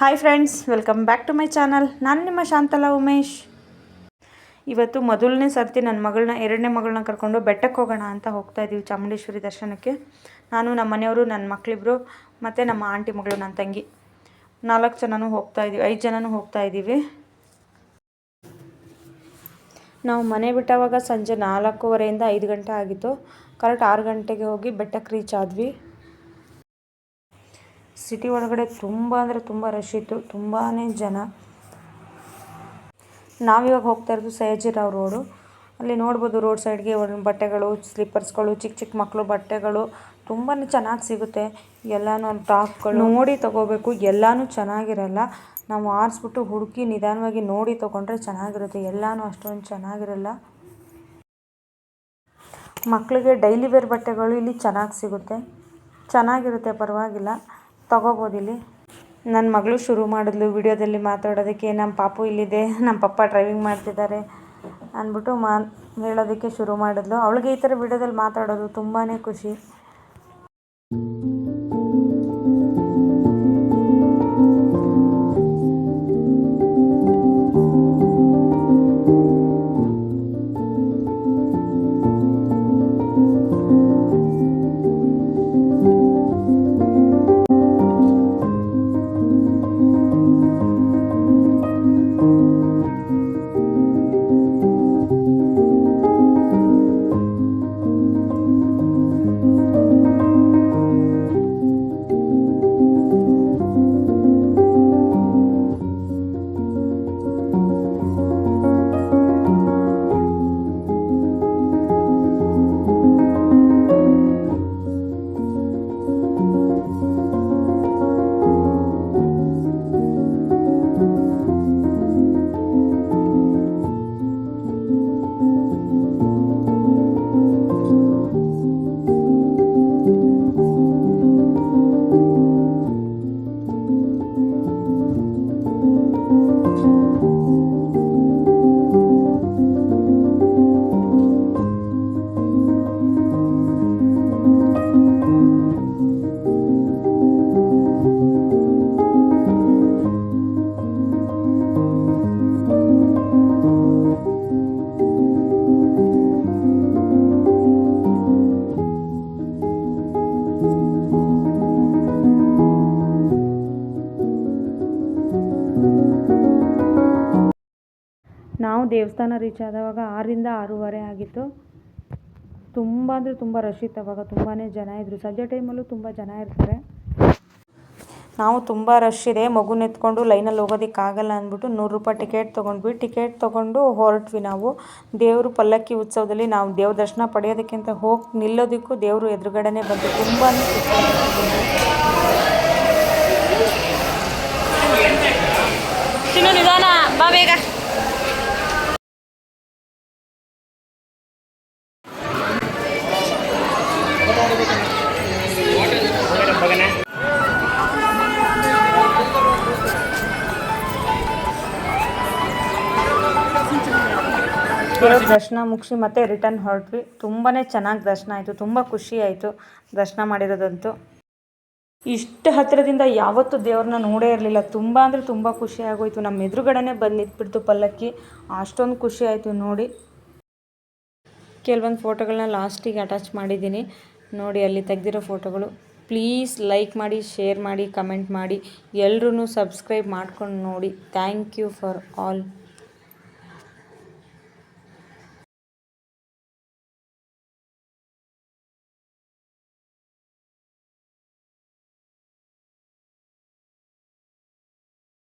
Hi friends welcome back to my channel ನಾನು ನಿಮ್ಮ ಶಾಂತಲಾ ಉಮೇಶ್. ಇವತ್ತು ಮೊದಲನೇ ಸರ್ತಿ ನನ್ನ ಮಗಳನ್ನ, ಎರಡನೇ ಮಗಳನ್ನ ಕರ್ಕೊಂಡು ಬೆಟ್ಟಕ್ಕೆ ಹೋಗೋಣ ಅಂತ ಹೋಗ್ತಾ ಇದ್ದೀವಿ ಚಾಮುಂಡೇಶ್ವರಿ ದರ್ಶನಕ್ಕೆ. ನಾನು ನಮ್ಮ ಮನೆಯವರು ನನ್ನ ಮಕ್ಕಳಿಬ್ರು ಮತ್ತು ನಮ್ಮ ಆಂಟಿ ಮಗಳು ನನ್ನ ತಂಗಿ. ನಾಲ್ಕು ಜನನೂ ಹೋಗ್ತಾ ಇದ್ದೀವಿ ಐದು ಜನನೂ ಹೋಗ್ತಾ ಇದ್ದೀವಿ ನಾವು ಮನೆ ಬಿಟ್ಟವಾಗ ಸಂಜೆ ನಾಲ್ಕೂವರೆಯಿಂದ ಐದು ಗಂಟೆ ಆಗಿತ್ತು. ಕರೆಕ್ಟ್ ಆರು ಗಂಟೆಗೆ ಹೋಗಿ ಬೆಟ್ಟಕ್ಕೆ ರೀಚ್ ಆದ್ವಿ. ಸಿಟಿ ಒಳಗಡೆ ತುಂಬ ಅಂದರೆ ತುಂಬ ರಶ್ ಇತ್ತು ತುಂಬಾ ಜನ. ನಾವಿವಾಗ ಹೋಗ್ತಾ ಇರೋದು ಸಯಾಜಿರಾವ್ ರೋಡು. ಅಲ್ಲಿ ನೋಡ್ಬೋದು ರೋಡ್ ಸೈಡ್ಗೆ ಬಟ್ಟೆಗಳು ಸ್ಲಿಪ್ಪರ್ಸ್ಗಳು ಚಿಕ್ಕ ಚಿಕ್ಕ ಮಕ್ಕಳು ಬಟ್ಟೆಗಳು. ತುಂಬಾ ಚೆನ್ನಾಗಿ ಸಿಗುತ್ತೆ. ಎಲ್ಲನೂ ಟಾಪ್ಗಳು ನೋಡಿ ತೊಗೋಬೇಕು. ಎಲ್ಲನೂ ಚೆನ್ನಾಗಿರಲ್ಲ. ನಾವು ಆರಿಸ್ಬಿಟ್ಟು ಹುಡುಕಿ ನಿಧಾನವಾಗಿ ನೋಡಿ ತೊಗೊಂಡ್ರೆ ಚೆನ್ನಾಗಿರುತ್ತೆ. ಎಲ್ಲನೂ ಅಷ್ಟೊಂದು ಚೆನ್ನಾಗಿರಲ್ಲ. ಮಕ್ಕಳಿಗೆ ಡೈಲಿ ವೇರ್ ಬಟ್ಟೆಗಳು ಇಲ್ಲಿ ಚೆನ್ನಾಗಿ ಸಿಗುತ್ತೆ. ಚೆನ್ನಾಗಿರುತ್ತೆ, ಪರವಾಗಿಲ್ಲ. ಇಲ್ಲಿ ನನ್ನ ಮಗಳು ಶುರು ಮಾಡಿದ್ಲು ವಿಡಿಯೋದಲ್ಲಿ ಮಾತಾಡೋದಕ್ಕೆ. ನಮ್ಮ ಪಾಪು ಇಲ್ಲಿದೆ. ನಮ್ಮ ಪಪ್ಪ ಡ್ರೈವಿಂಗ್ ಮಾಡ್ತಿದ್ದಾರೆ ಅಂದ್ಬಿಟ್ಟು ಮಾ ಹೇಳೋದಕ್ಕೆ ಶುರು ಮಾಡಿದ್ಲು. ಅವಳಿಗೆ ಈ ಥರ ವಿಡಿಯೋದಲ್ಲಿ ಮಾತಾಡೋದು ತುಂಬಾ ಖುಷಿ. ನಾವು ದೇವಸ್ಥಾನ ರೀಚ್ ಆದವಾಗ ಆರರಿಂದ ಆರೂವರೆ ಆಗಿತ್ತು. ತುಂಬ ಅಂದರೆ ತುಂಬ ರಶ್ ಇತ್ತು ಅವಾಗ ತುಂಬಾ ಜನ ಇದ್ದರು ಸಂಜೆ ಟೈಮಲ್ಲೂ ತುಂಬ ಜನ ಇರ್ತಾರೆ. ನಾವು ತುಂಬ ರಶ್ ಇದೆ. ಮಗುನ ಎತ್ಕೊಂಡು ಲೈನಲ್ಲಿ ಹೋಗೋದಕ್ಕಾಗಲ್ಲ ಅಂದ್ಬಿಟ್ಟು ನೂರು ರೂಪಾಯಿ ಟಿಕೆಟ್ ತೊಗೊಂಡ್ವಿ. ಟಿಕೆಟ್ ತೊಗೊಂಡು ಹೊರಟ್ವಿ ನಾವು. ದೇವರು ಪಲ್ಲಕ್ಕಿ ಉತ್ಸವದಲ್ಲಿ ನಾವು ದೇವ್ರ ದರ್ಶನ ಪಡೆಯೋದಕ್ಕಿಂತ ಹೋಗಿ ನಿಲ್ಲೋದಕ್ಕೂ ದೇವರು ಎದುರುಗಡೆನೇ ಬಂತು ತುಂಬಾ ನಿಧಾನ. ಬಾ ಬೇಗ. ದರ್ಶನ ಮುಗಿಸಿ ಮತ್ತೆ ರಿಟರ್ನ್ ಹೊರಟ್ವಿ. ತುಂಬಾ ಚೆನ್ನಾಗಿ ದರ್ಶನ ಆಯಿತು. ತುಂಬ ಖುಷಿ ಆಯಿತು ದರ್ಶನ ಮಾಡಿರೋದಂತೂ. ಇಷ್ಟು ಹತ್ತಿರದಿಂದ ಯಾವತ್ತೂ ದೇವ್ರನ್ನ ನೋಡೇ ಇರಲಿಲ್ಲ. ತುಂಬ ಅಂದರೆ ತುಂಬ ಖುಷಿ ಆಗೋಯ್ತು. ನಮ್ಮ ಎದುರುಗಡೆನೇ ಬಂದು ನಿಂತ್ಬಿಡ್ತು ಪಲ್ಲಕ್ಕಿ. ಅಷ್ಟೊಂದು ಖುಷಿ ಆಯಿತು ನೋಡಿ. ಕೆಲವೊಂದು ಫೋಟೋಗಳನ್ನ ಲಾಸ್ಟಿಗೆ ಅಟ್ಯಾಚ್ ಮಾಡಿದ್ದೀನಿ. ನೋಡಿ ಅಲ್ಲಿ ತೆಗೆದಿರೋ ಫೋಟೋಗಳು ಪ್ಲೀಸ್ ಲೈಕ್ ಮಾಡಿ ಶೇರ್ ಮಾಡಿ ಕಮೆಂಟ್ ಮಾಡಿ. ಎಲ್ಲರೂ ಸಬ್ಸ್ಕ್ರೈಬ್ ಮಾಡ್ಕೊಂಡು ನೋಡಿ. Thank you for all